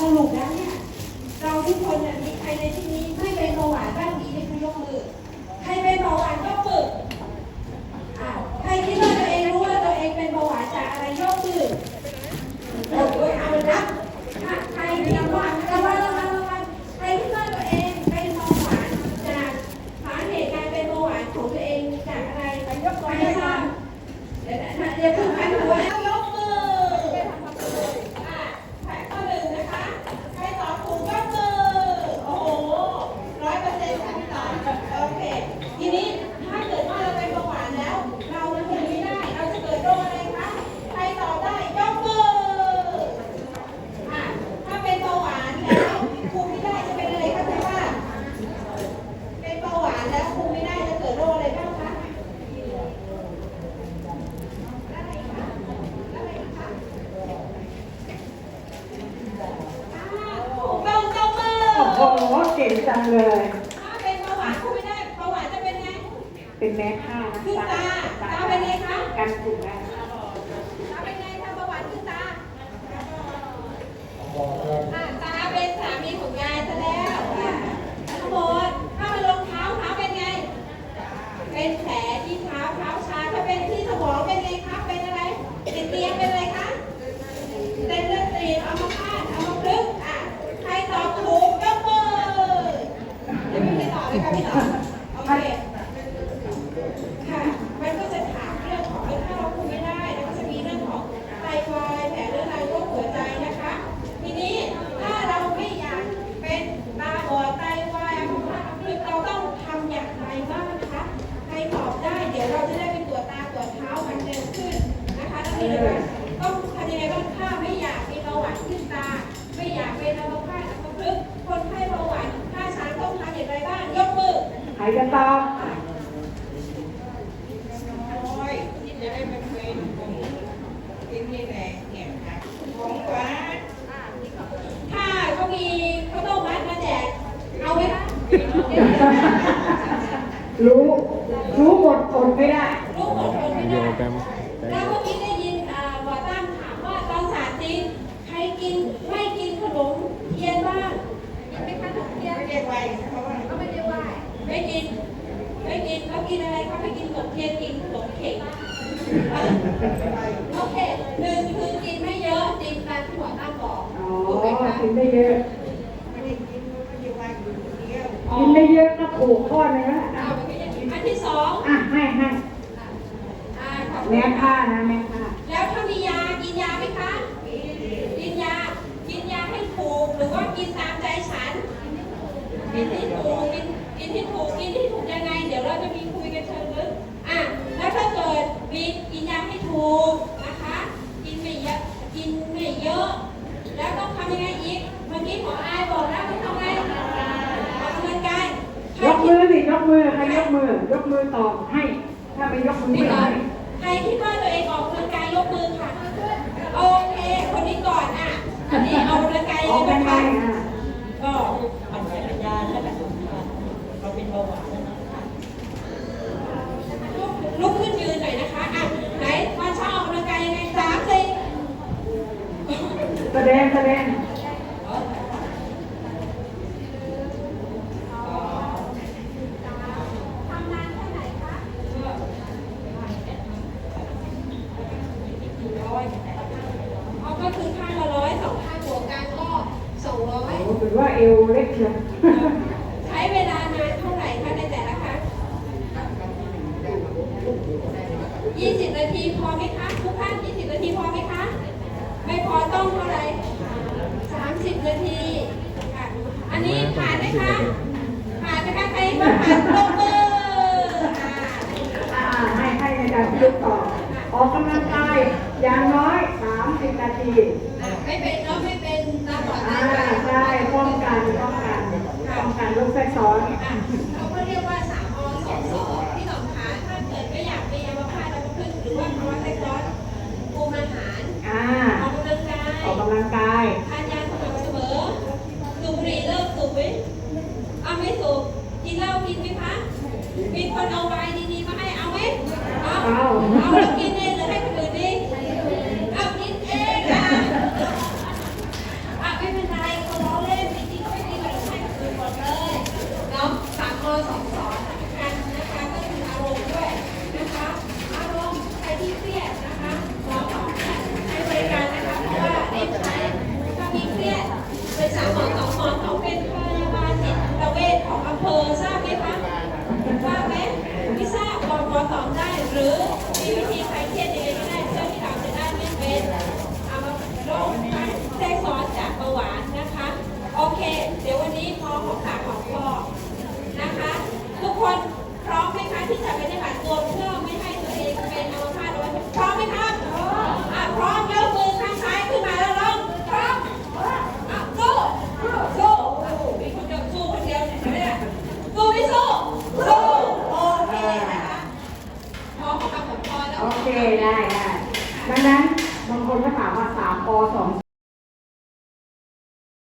สรุปแล้วเนี่ยเราทุกคนมีใครในที่นี้ไม่เป็นเบาหวานบ้างดีไหมคะยกมือใครเป็นเบาหวานยก ก่งจังเลย ถ้าเป็นเบาหวานคุมไม่ได้เบาหวานจะเป็นไงเป็นแม่ค้านะขึ้นตาตาเป็นไงคะ กันถูกแล้วตาเป็นไงถ้าเบาหวานขึ้นตาอะตาเป็นสามีของยายซะแล้วอะทั้งหมดถ้าเป็นรองเท้าเท้าเป็นไง เป็นแผลที่เท้าเท้าชาถ้าเป็นที่สมองเป็นไงคะเป็นอะไรติดเตียงเป็นอะไรคะเส้นเลือดตีบเอามาพาดเอามาพลึกอะใครตอบถูกยกมือเดี๋ยวไม่ ไปต่อเลยค่ะพี่ต่อโอเคค่ะมันก็จะถามเรื่องของถ้าเราคุมไม่ได้แล้วก็จะมีเรื่องของไตวายแผลเรื้อรังโรคหัวใจนะคะ ทีนี้ถ้าเราไม่อยากเป็นตาบอดไตวายอัมพาตอัมพฤกษ์เราต้องทำอย่างไรบ้างนะคะใครตอบได้เดี๋ยวเราจะได้ไปตรวจตาตรวจเท้ากันเร็วขึ้นนะคะนักเรียนต้องทำยังไงบ้างถ้าไม่อยากมีเบาหวานขึ้นตา ไม่อยากเป็นอัมพาตอัมพฤกษ์ บ้างยกมือใครจะตอบโอ้ยที่จะได้เป็นเวรของกินนี่แหละเนี่ยค่ะของหวานถ้าเขามีข้าวต้มมัดมาแจกเอาไหมคะรู้ รู้หมดอดไม่ได้ลูกหมดคนไม่โยได้ ไม่กิน ไม่กินแล้วกินอะไรคะไม่กินขนมเทียนกินขนมเข่งโอเคหนึ่งคือกินไม่เยอะจริงตามที่หมอตั้มบอกอ๋อถูกไหมคะกินได้เยอะไม่ได้กินไม่ได้ไวอยู่คนเดียวกินได้เยอะก็ถูกข้อนึงแล้วเอาไปก็อย่างนี้อันที่สองอะให้ให้อ่าขอบคุณแม่ค่ะค้านะแม่ค้าแล้วถ้ามียากินยาไหมคะ กินยา กินยาให้ถูกหรือว่ากินตามใจฉันกินที่ถูกกิน กินที่ถูกกินที่ถูกยังไง เดี๋ยวเราจะมีคุยกันเชิงลึกอะแล้วถ้าเกิดมีกินยาให้ถูกนะคะ กินไม่เยอะกินไม่เยอะ แล้วต้องทำยังไงอีกเมื่อกี้หมออายบอกแล้วให้ทำไงออกกำลังกายใครยกคิมืดอสิยกมือใครยกมือยกมือตอบให้ ถ้าไม่ยกมือนี่ไม่ก่อให้นใครคิดว่าตัวเองออกกำลังกายยกมือค่ะโอเคคนนี้ก่อนอะอันนี้ออกกำลังกาย อ ยั อง ก ไง กันไง บ้างคะ อะ ก็ ปั่นจักรยานนั่นแหละเราเป็นเบาหวานแล้วนะ ลุกขึ้นยืนหน่อยนะคะ อะ ไหนมาเช้าออกกำลังกายยังไงสามสี่ แส ดงแสดงทำนานแค่ไหนคะร้อยเอาก็คือข้างละร้อยสองข้างบวกกันก็สองร้อยโอ้ถือว่าเอวเล็กเชียว ใช้เวลานานเท่าไหร่คะในแต่ละครั้ง20 นาทีพอไหมคะ ทุกท่าน 20 นาทีพอไหมคะ ไม่พอต้องเท่าไหร่ 30 นาทีค่ะอันนี้ผ่านไหม คะผ่านไหมคะใครว่าผ่านตบมืออ่าอ่าให้ให้ในการยกต่อออกกำลังกายอย่างน้อย 30 นาที อะไม่เป็นก็ไม่เป็น มีคนเอาไวน์ดีๆมาให้เอาไหมเอาเอาเอาแล้วกินเองหรือให้คน คได้ได้ดังนั้นบางคนก็ถามว่าสามปสอง